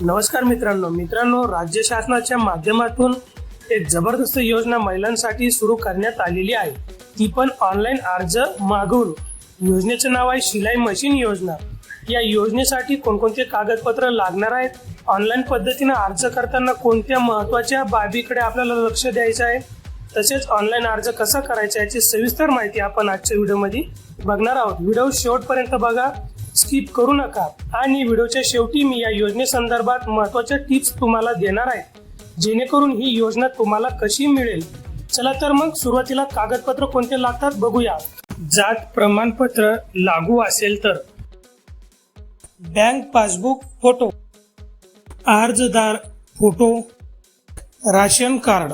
नमस्कार मित्रांनो. मित्रांनो राज्य शासनाच्या माध्यमातून एक जबरदस्त योजना महिलांसाठी सुरू करण्यात आलेली आहे. ती पण ऑनलाईन अर्ज मागून योजनेचं नाव आहे शिलाई मशीन योजना. या योजनेसाठी कोणकोणते कागदपत्र लागणार आहेत? ऑनलाईन पद्धतीने अर्ज करताना कोणत्या महत्त्वाच्या बाबीकडे आपल्याला लक्ष द्यायचं आहे? तसेच ऑनलाईन अर्ज कसा करायचा याची सविस्तर माहिती आपण आजच्या व्हिडिओमध्ये बघणार आहोत. व्हिडिओ शेवटपर्यंत बघा. स्किप करू नका. आणि व्हिडिओच्या शेवटी मी या योजनेसंदर्भात महत्त्वाच्या टिप्स तुम्हाला देणार आहे. जेणेकरून ही योजना तुम्हाला कशी मिळेल? चला तर मग सुरुवातीला कागदपत्र कोणते लागतात बघूया. जात प्रमाणपत्र लागू असेल तर. Bank passbook photo. अर्जदार photo. Ration card.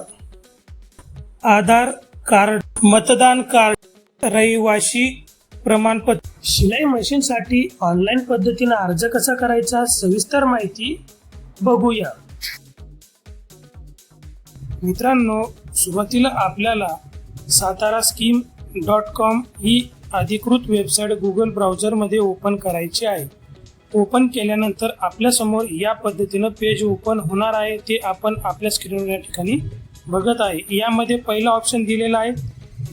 Aadhaar card. मतदान कार्ड. रहिवाशी प्रमाणपत्र. शिलाई मशीनसाठी ऑनलाईन पद्धतीने अर्ज कसा करायचा सविस्तर माहिती बघूया. मित्रांनो सुरुवातीला आपल्याला सातारा स्कीम डॉट कॉम ही अधिकृत वेबसाईट गुगल ब्राउझरमध्ये ओपन करायची आहे. ओपन केल्यानंतर आपल्यासमोर या पद्धतीनं पेज ओपन होणार आहे ते आपण आपल्या स्क्रीनवर या ठिकाणी बघत आहे. यामध्ये पहिला ऑप्शन दिलेला आहे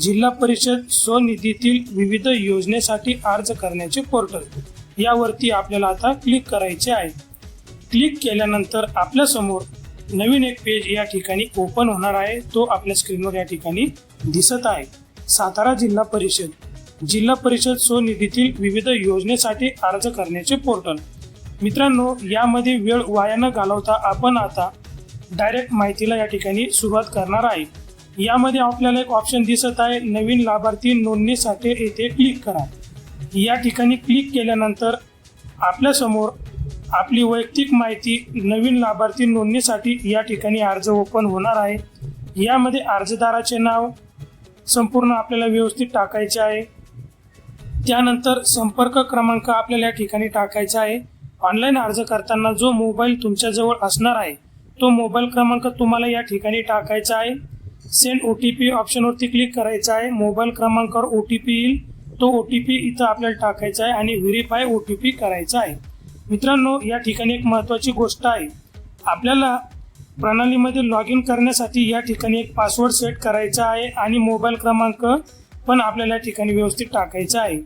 जिल्हा परिषद स्वनिधीतील विविध योजनेसाठी अर्ज करण्याचे पोर्टल. यावरती आपल्याला आता क्लिक करायचे आहे. क्लिक केल्यानंतर आपल्यासमोर नवीन एक पेज या ठिकाणी ओपन होणार आहे. तो आपल्या स्क्रीनवर या ठिकाणी दिसत आहे. सातारा जिल्हा परिषद. जिल्हा परिषद स्वनिधीतील विविध योजनेसाठी अर्ज करण्याचे पोर्टल. मित्रांनो यामध्ये वेळ वाया न घालवता आपण आता डायरेक्ट माहितीला या ठिकाणी सुरुवात करणार आहे. यामध्ये आपल्याला एक ऑप्शन दिसत आहे. नवीन लाभार्थी नोंदणीसाठी येथे क्लिक करा. या ठिकाणी क्लिक केल्यानंतर आपल्यासमोर आपली वैयक्तिक माहिती नवीन लाभार्थी नोंदणीसाठी या ठिकाणी अर्ज ओपन होणार आहे. यामध्ये अर्जदाराचे नाव संपूर्ण आपल्याला व्यवस्थित टाकायचे आहे. त्यानंतर संपर्क क्रमांक आपल्याला या ठिकाणी टाकायचा आहे. ऑनलाईन अर्ज करताना जो मोबाईल तुमच्याजवळ असणार आहे तो मोबाईल क्रमांक तुम्हाला या ठिकाणी टाकायचा आहे. सेंड ओ टी पी ऑप्शनवरती क्लिक करायचं आहे. मोबाईल क्रमांकावर ओ टी पी येईल. तो ओ टी पी इथं आपल्याला टाकायचा आहे आणि व्हेरीफाय ओ टी पी करायचा आहे. मित्रांनो या ठिकाणी एक महत्त्वाची गोष्ट आहे. आपल्याला प्रणालीमध्ये लॉग इन करण्यासाठी या ठिकाणी एक पासवर्ड सेट करायचा आहे आणि मोबाईल क्रमांक पण आपल्याला या ठिकाणी व्यवस्थित टाकायचा आहे.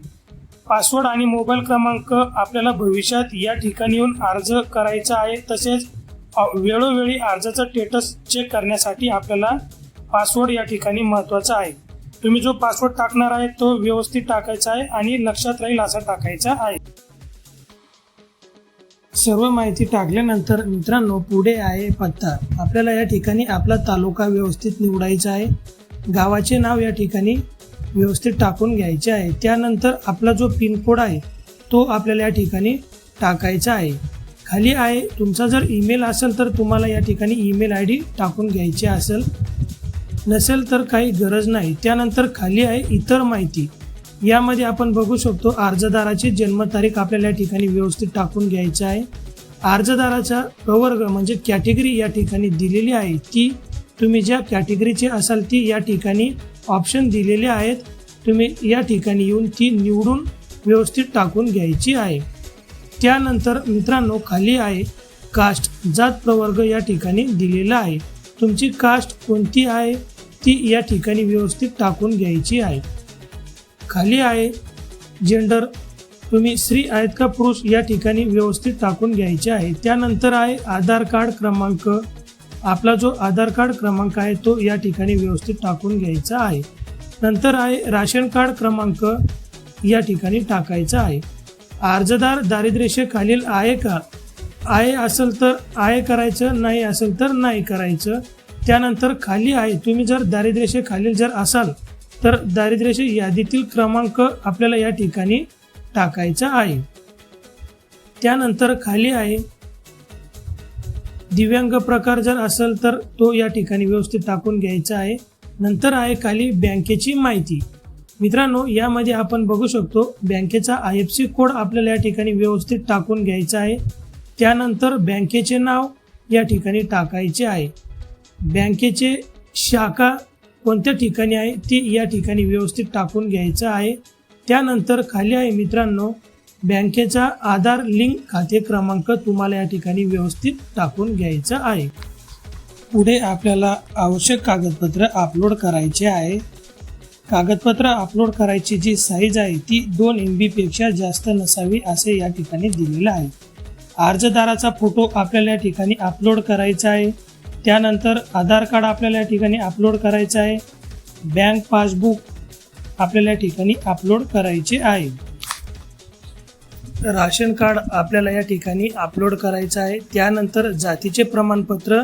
पासवर्ड आणि मोबाईल क्रमांक आपल्याला भविष्यात या ठिकाणी येऊन अर्ज करायचा आहे. तसेच वेळोवेळी अर्जाचा स्टेटस चेक करण्यासाठी आपल्याला पासवर्ड या ठिकाणी महत्त्वाचा आहे. तुम्ही जो पासवर्ड टाकणार आहे तो व्यवस्थित टाकायचा आहे आणि लक्षात राहील असा टाकायचा आहे. सर्व माहिती टाकल्यानंतर मित्रांनो पुढे आहे पत्ता. आपल्याला या ठिकाणी आपला तालुका व्यवस्थित निवडायचा आहे. गावाचे नाव या ठिकाणी व्यवस्थित टाकून घ्यायचे आहे. त्यानंतर आपला जो पिनकोड आहे तो आपल्याला या ठिकाणी टाकायचा आहे. खाली आहे तुमचा जर ईमेल असेल तर तुम्हाला या ठिकाणी ईमेल आय डी टाकून घ्यायची असेल. नसेल तर काही गरज नाही. त्यानंतर खाली आहे इतर माहिती. यामध्ये आपण बघू शकतो अर्जदाराची जन्मतारीख आपल्याला या ठिकाणी व्यवस्थित टाकून घ्यायचं आहे. अर्जदाराचा प्रवर्ग म्हणजे कॅटेगरी या ठिकाणी दिलेली आहे. ती तुम्ही ज्या कॅटेगरीचे असाल ती या ठिकाणी ऑप्शन दिलेले आहेत. तुम्ही या ठिकाणी येऊन ती निवडून व्यवस्थित टाकून घ्यायची आहे. त्यानंतर मित्रांनो खाली आहे कास्ट जात प्रवर्ग या ठिकाणी दिलेला आहे. तुमची कास्ट कोणती आहे? ती या ठिकाणी व्यवस्थित टाकून घ्यायची आहे. खाली आहे जेंडर. तुम्ही स्त्री आहेत का पुरुष या ठिकाणी व्यवस्थित टाकून घ्यायचे आहे. त्यानंतर आहे आधार कार्ड क्रमांक. आपला जो आधार कार्ड क्रमांक आहे तो या ठिकाणी व्यवस्थित टाकून घ्यायचा आहे. नंतर आहे राशन कार्ड क्रमांक या ठिकाणी टाकायचा आहे. अर्जदार दारिद्र्यशेखालील आहे का? आहे असेल तर आहे करायचं नाही असेल तर नाही करायचं. त्यानंतर खाली आहे. तुम्ही जर दारिद्र्यरेषेखालील जर असाल तर दारिद्र्यरेषे यादीतील क्रमांक आपल्याला या ठिकाणी टाकायचा आहे. त्यानंतर खाली आहे. दिव्यांग प्रकार जर असेल तर तो या ठिकाणी व्यवस्थित टाकून घ्यायचा आहे. नंतर आहे खाली बँकेची माहिती. मित्रांनो यामध्ये आपण बघू शकतो बँकेचा आय एफ सी कोड आपल्याला या ठिकाणी व्यवस्थित टाकून घ्यायचा आहे. त्यानंतर बँकेचे नाव या ठिकाणी टाकायचे आहे. बँकेचे शाखा कोणत्या ठिकाणी आहे ती या ठिकाणी व्यवस्थित टाकून घ्यायचं आहे. त्यानंतर खाली आहे मित्रांनो बँकेचा आधार लिंक खाते क्रमांक तुम्हाला या ठिकाणी व्यवस्थित टाकून घ्यायचा आहे. पुढे आपल्याला आवश्यक कागदपत्र अपलोड करायचे आहे. कागदपत्र अपलोड करायची जी साईज आहे ती दोन एम बीपेक्षा जास्त नसावी असे या ठिकाणी दिलेलं आहे. अर्जदाराचा फोटो आपल्याला या ठिकाणी अपलोड करायचा आहे. त्यानंतर आधार कार्ड आपल्याला या ठिकाणी अपलोड करायचं आहे. बँक पासबुक आपल्याला या ठिकाणी अपलोड करायचे आहे. राशन कार्ड आपल्याला या ठिकाणी अपलोड करायचं आहे. त्यानंतर जातीचे प्रमाणपत्र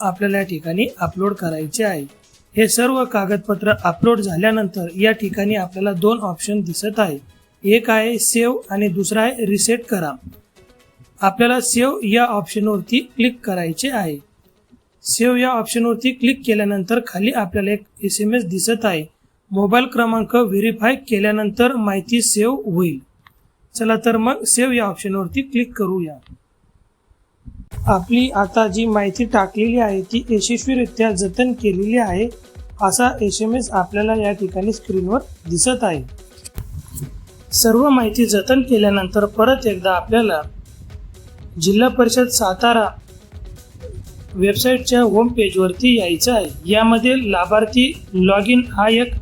आपल्याला या ठिकाणी अपलोड करायचे आहे. हे सर्व कागदपत्र अपलोड झाल्यानंतर या ठिकाणी आपल्याला दोन ऑप्शन दिसत आहे. एक आहे सेव्ह आणि दुसरा आहे रिसेट करा. आपल्याला सेव्ह या ऑप्शनवरती क्लिक करायचे आहे. सेव्ह या ऑप्शनवरती क्लिक केल्यानंतर खाली आपल्याला एक एस एम एस दिसत आहे. मोबाईल क्रमांक व्हेरीफाय केल्यानंतर माहिती सेव्ह होईल. चला तर मग सेव्ह या ऑप्शनवरती क्लिक करूया. आपली आता जी माहिती टाकलेली आहे ती यशस्वीरित्या जतन केलेली आहे असा एस एम एस आपल्याला या ठिकाणी स्क्रीनवर दिसत आहे. सर्व माहिती जतन केल्यानंतर परत एकदा आपल्याला जिल्हा परिषद सातारा वेबसाईटच्या होम पेजवरती यायचं आहे. यामध्ये लाभार्थी लॉग इन हा एक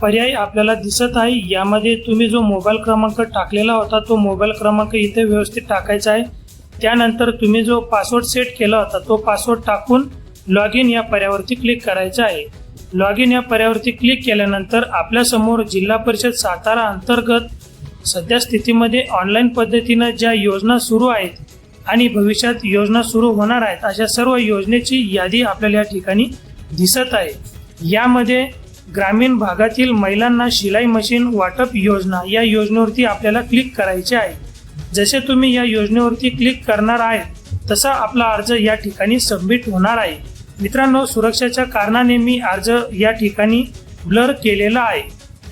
पर्याय आपल्याला दिसत आहे. यामध्ये तुम्ही जो मोबाईल क्रमांक टाकलेला होता तो मोबाईल क्रमांक इथे व्यवस्थित टाकायचा आहे. त्यानंतर तुम्ही जो पासवर्ड सेट केला होता तो पासवर्ड टाकून लॉग इन या पर्यावरती क्लिक करायचा आहे. लॉग इन या पर्यावरती क्लिक केल्यानंतर आपल्यासमोर जिल्हा परिषद सातारा अंतर्गत सध्या स्थितीमध्ये ऑनलाईन पद्धतीनं ज्या योजना सुरू आहेत आणि भविष्यात योजना सुरू होणार आहेत अशा सर्व योजनेची यादी आपल्याला या ठिकाणी दिसत आहे. यामध्ये ग्रामीण भागातील महिलांना शिलाई मशीन वाटप योजना या योजनेवरती आपल्याला क्लिक करायचे आहे. जसे तुम्ही या योजनेवरती क्लिक करणार आहे तसा आपला अर्ज या ठिकाणी सबमिट होणार आहे. मित्रांनो सुरक्षेच्या कारणाने मी अर्ज या ठिकाणी ब्लर केलेला आहे.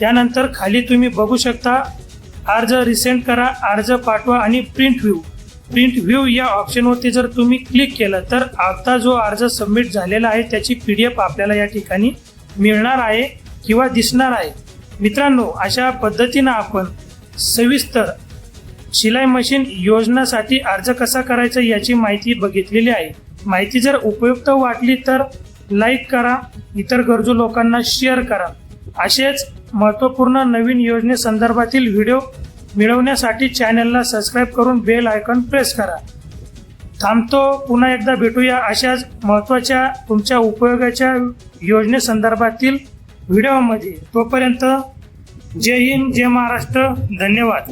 त्यानंतर खाली तुम्ही बघू शकता अर्ज रिसेंट करा अर्ज पाठवा आणि प्रिंट व्ह्यू. प्रिंट व्ह्यू या ऑप्शनवरती जर तुम्ही क्लिक केलं तर आता जो अर्ज सबमिट झालेला आहे त्याची पी डी एफ आपल्याला या ठिकाणी मिळणार आहे किंवा दिसणार आहे. मित्रांनो अशा पद्धतीनं आपण सविस्तर शिलाई मशीन योजनासाठी अर्ज कसा करायचा याची माहिती बघितलेली आहे. माहिती जर उपयुक्त वाटली तर लाईक करा. इतर गरजू लोकांना शेअर करा. असेच महत्त्वपूर्ण नवीन योजनेसंदर्भातील व्हिडिओ मिळवण्यासाठी चॅनलला सबस्क्राईब करून बेल आयकॉन प्रेस करा. थांबतो पुन्हा एकदा भेटूया अशाच महत्त्वाच्या तुमच्या उपयोगाच्या योजनेसंदर्भातील व्हिडिओमध्ये तोपर्यंत जय हिंद जय महाराष्ट्र. धन्यवाद.